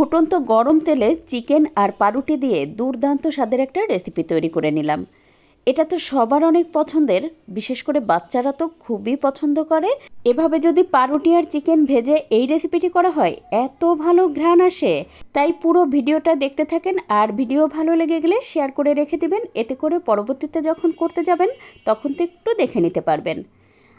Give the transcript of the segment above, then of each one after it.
ফুটন্ত গরম তেলে চিকেন আর পাউরুটি দিয়ে দুর্দান্ত স্বাদের একটা রেসিপি তৈরি করে নিলাম। এটা তো সবার অনেক পছন্দের, বিশেষ করে বাচ্চারা তো খুবই পছন্দ করে। এভাবে যদি পাউরুটি আর চিকেন ভেজে এই রেসিপিটি করা হয়, এত ভালো ঘ্রাণ আসে। তাই পুরো ভিডিওটা দেখতে থাকেন আর ভিডিও ভালো লেগে গেলে শেয়ার করে রেখে দিবেন। এতে করে পরবর্তীতে যখন করতে যাবেন, তখন তো একটু দেখে নিতে পারবেন।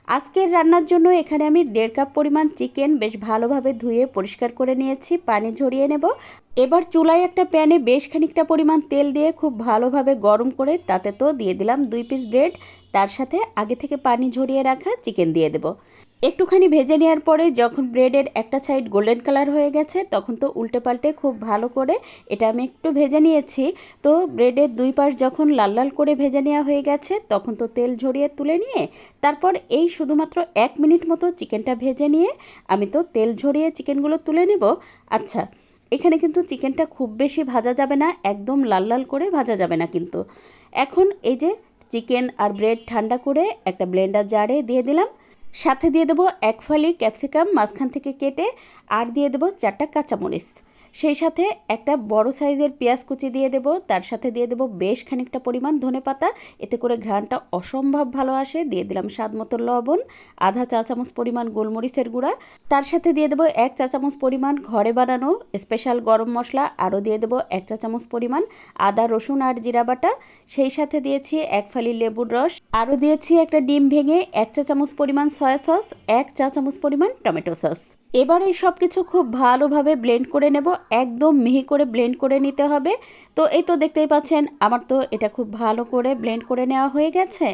আজকের রান্নার জন্য এখানে আমি দেড় কাপ পরিমাণ চিকেন বেশ ভালোভাবে ধুয়ে পরিষ্কার করে নিয়েছি। পানি ঝরিয়ে নেব। এবার চুলায় একটা প্যানে বেশ খানিকটা পরিমাণ তেল দিয়ে খুব ভালোভাবে গরম করে তাতে তো দিয়ে দিলাম দুই পিস ব্রেড তার সাথে আগে থেকে পানি ঝরিয়ে রাখা চিকেন দিয়ে দেব। একটুখানি ভেজে নেওয়ার পরে যখন ব্রেডের একটা সাইড গোল্ডেন কালার হয়ে গেছে, তখন তো উল্টে পাল্টে খুব ভালো করে এটা আমি একটু ভেজে নিয়েছি। তো ব্রেডের দুই পাশ যখন লাল লাল করে ভেজে নেওয়া হয়ে গেছে, তখন তো তেল ঝরিয়ে তুলে নিয়ে তারপর এই শুধুমাত্র এক মিনিট মতো চিকেনটা ভেজে নিয়ে আমি তো তেল ঝরিয়ে চিকেনগুলো তুলে নেব। আচ্ছা এখানে কিন্তু চিকেনটা খুব বেশি ভাজা যাবে না, একদম লাল লাল করে ভাজা যাবে না কিন্তু। এখন এই যে চিকেন আর ব্রেড ঠান্ডা করে একটা ব্লেন্ডার জারে দিয়ে দিলাম। সাথে দিয়ে দেবো এক ফালি ক্যাপসিকাম, মাঝখান থেকে কেটে, আর দিয়ে দেবো চারটা কাঁচামরিচ। সেই সাথে একটা বড় সাইজের পেঁয়াজ কুচি দিয়ে দেব, তার সাথে দিয়ে দেবো বেশ খানিকটা পরিমাণ ধনে পাতা। এতে করে ঘ্রাণটা অসম্ভব ভালো আসে। দিয়ে দিলাম স্বাদ মতো লবণ, আধা চা চামচ পরিমাণ গোলমরিচের গুঁড়া। তার সাথে দিয়ে দেবো এক চা চামচ পরিমাণ ঘরে বানানো স্পেশাল গরম মশলা। আরও দিয়ে দেবো এক চা চামচ পরিমাণ আদা, রসুন আর জিরা বাটা। সেই সাথে দিয়েছি এক ফালি লেবুর রস। আরও দিয়েছি একটা ডিম ভেঙে এক চা চামচ পরিমাণ সয়া সস, এক চা চামচ পরিমাণ টমেটো সস। এবার এই সব কিছু খুব ভালোভাবে ব্লেন্ড করে নেব, একদম মিহি করে ব্লেন্ড করে নিতে হবে। তো এই তো দেখতেই পাচ্ছেন, আমার তো এটা খুব ভালো করে ব্লেন্ড করে নেওয়া হয়ে গেছে।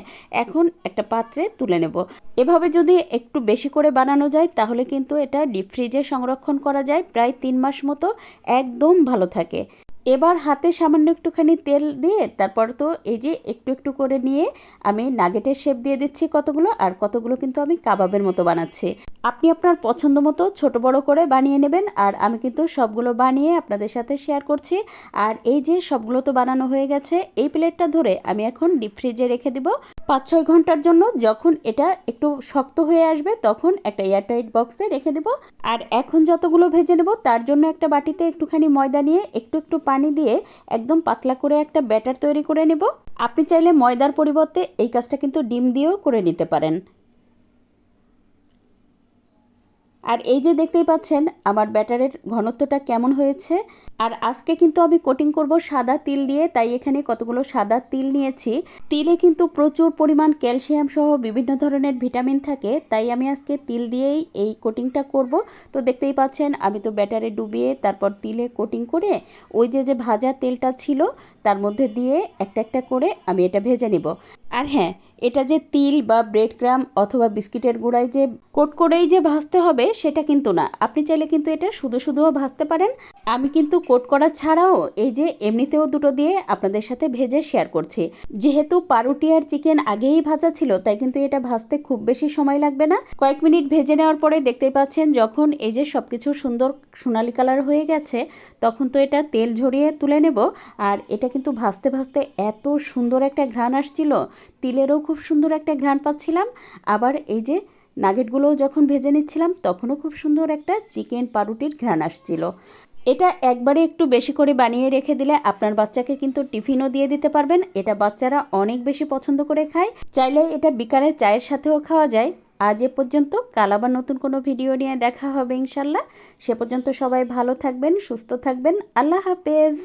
এখন একটা পাত্রে তুলে নেব। এভাবে যদি একটু বেশি করে বানানো যায়, তাহলে কিন্তু এটা ডিপ ফ্রিজে সংরক্ষণ করা যায়, প্রায় তিন মাস মতো, একদম ভালো থাকে। এবার হাতে সামান্য একটুখানি তেল দিয়ে তারপর তো এই যে একটু একটু করে নিয়ে আমি নাগেটের শেপ দিয়ে দিচ্ছি কতগুলো আর কতগুলো কিন্তু আমি কাবাবের মতো বানাচ্ছি। আপনি আপনার পছন্দ মতো ছোটো বড় করে বানিয়ে নেবেন আর আমি কিন্তু সবগুলো বানিয়ে আপনাদের সাথে শেয়ার করছি। আর এই যে সবগুলো তো বানানো হয়ে গেছে, এই প্লেটটা ধরে আমি এখন ডিপ ফ্রিজে রেখে দিব। পাঁচ ছয় ঘণ্টার জন্য যখন এটা একটু শক্ত হয়ে আসবে, তখন একটা এয়ারটাইট বক্সে রেখে দেব। আর এখন যতগুলো ভেজে নেব, তার জন্য একটা বাটিতে একটুখানি ময়দা নিয়ে একটু একটু পানি দিয়ে একদম পাতলা করে একটা ব্যাটার তৈরি করে নেব। আপনি চাইলে ময়দার পরিবর্তে এই কাজটা কিন্তু ডিম দিয়েও করে নিতে পারেন। আর এই যে দেখতেই পাচ্ছেন, আমার ব্যাটারের ঘনত্বটা কেমন হয়েছে। আর আজকে কিন্তু আমি কোটিং করব সাদা তিল দিয়ে, তাই এখানে কতগুলো সাদা তিল নিয়েছি। তিলে কিন্তু প্রচুর পরিমাণ ক্যালসিয়াম সহ বিভিন্ন ধরনের ভিটামিন থাকে, তাই আমি আজকে তিল দিয়েই এই কোটিংটা করব। তো দেখতেই পাচ্ছেন, আমি তো ব্যাটারে ডুবিয়ে তারপর তিলে কোটিং করে ওই যে যে ভাজা তেলটা ছিল, তার মধ্যে দিয়ে একটা একটা করে আমি এটা ভেজে নেব। আর হ্যাঁ এটা যে তিল বা ব্রেড ক্রাম অথবা বিস্কিটের গুঁড়ায় যে কোট করেই যে ভাজতে হবে, সেটা কিন্তু না। আপনি চাইলে কিন্তু এটা শুধু শুধুও ভাজতে পারেন। আমি কিন্তু কোট করা ছাড়াও এই যে এমনিতেও দুটো দিয়ে আপনাদের সাথে ভেজে শেয়ার করছি। যেহেতু পাউরুটি আর চিকেন আগেই ভাজা ছিল, তাই কিন্তু এটা ভাজতে খুব বেশি সময় লাগবে না। কয়েক মিনিট ভেজে নেওয়ার পরে দেখতেই পাচ্ছেন, যখন এই যে সব কিছু সুন্দর সোনালি কালার হয়ে গেছে, তখন তো এটা তেল ঝরিয়ে তুলে নেব। আর এটা কিন্তু ভাজতে ভাজতে এত সুন্দর একটা ঘ্রাণ আসছিল তিলেরও খুব সুন্দর একটা ঘ্রাণ পাচ্ছিলাম। আবার এই যে নাগেটগুলোও যখন ভেজে নিচ্ছিলাম, তখনও খুব সুন্দর একটা চিকেন পাউরুটির ঘ্রাণ আসছিল। এটা একবারে একটু বেশি করে বানিয়ে রেখে দিলে আপনার বাচ্চাকে কিন্তু টিফিনও দিয়ে দিতে পারবেন। এটা বাচ্চারা অনেক বেশি পছন্দ করে খায়। চাইলে এটা বিকালে চায়ের সাথেও খাওয়া যায়। আজ এ পর্যন্ত, কাল আবার নতুন কোনো ভিডিও নিয়ে দেখা হবে ইনশাল্লাহ। সে পর্যন্ত সবাই ভালো থাকবেন, সুস্থ থাকবেন। আল্লাহ হাফেজ।